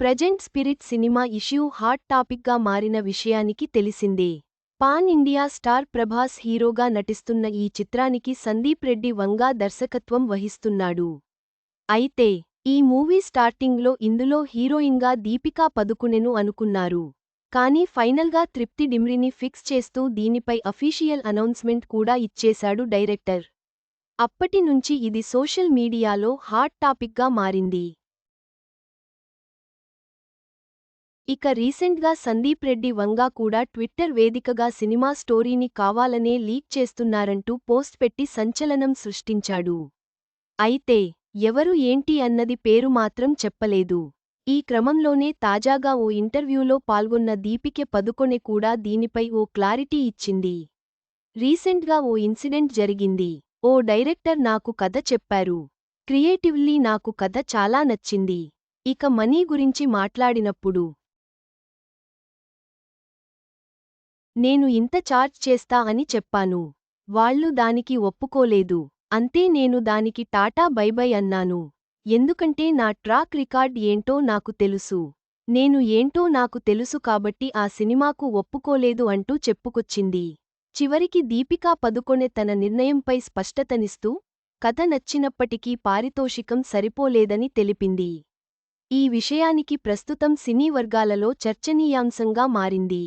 Present Spirit cinema issue hot టాపిక్గా మారిన విషయానికి తెలిసిందే. పాన్ ఇండియా స్టార్ ప్రభాస్ హీరోగా నటిస్తున్న ఈ చిత్రానికి సందీప్ రెడ్డి వంగా దర్శకత్వం వహిస్తున్నాడు. అయితే ఈ మూవీ స్టార్టింగ్లో ఇందులో హీరోయిన్గా దీపికా పదుకునెను అనుకున్నారు. కానీ ఫైనల్గా తృప్తి డిమ్రిని ఫిక్స్ చేస్తూ దీనిపై అఫీషియల్ అనౌన్స్మెంట్ కూడా ఇచ్చేశాడు డైరెక్టర్. అప్పటి నుంచి ఇది సోషల్ మీడియాలో హాట్ టాపిక్గా మారింది. ఇక రీసెంట్గా సందీప్ రెడ్డి వంగా కూడా ట్విట్టర్ వేదికగా సినిమా స్టోరీని కావాలనే లీక్ చేస్తున్నారంటూ పోస్ట్ పెట్టి సంచలనం సృష్టించాడు. అయితే ఎవరు ఏంటి అన్నది పేరు మాత్రం చెప్పలేదు. ఈ క్రమంలోనే తాజాగా ఓ ఇంటర్వ్యూలో పాల్గొన్న దీపికె పదుకొనె కూడా దీనిపై ఓ క్లారిటీ ఇచ్చింది. రీసెంట్గా ఓ ఇన్సిడెంట్ జరిగింది. ఓ డైరెక్టర్ నాకు కథ చెప్పారు. క్రియేటివ్లీ నాకు కథ చాలా నచ్చింది. ఇక మనీ గురించి మాట్లాడినప్పుడు నేను ఇంత చార్జ్ చేస్తా అని చెప్పాను. వాళ్ళు దానికి ఒప్పుకోలేదు. అంతే నేను దానికి టాటా బైబై అన్నాను. ఎందుకంటే నా ట్రాక్ రికార్డ్ ఏంటో నాకు తెలుసు. నేను ఏంటో నాకు తెలుసు కాబట్టి ఆ సినిమాకు ఒప్పుకోలేదు అంటూ చెప్పుకొచ్చింది. చివరికి దీపికా పదుకొనె తన నిర్ణయంపై స్పష్టతనిస్తూ కథ నచ్చినప్పటికీ పారితోషికం సరిపోలేదని తెలిపింది. ఈ విషయానికి ప్రస్తుతం సినీ వర్గాలలో చర్చనీయాంశంగా మారింది.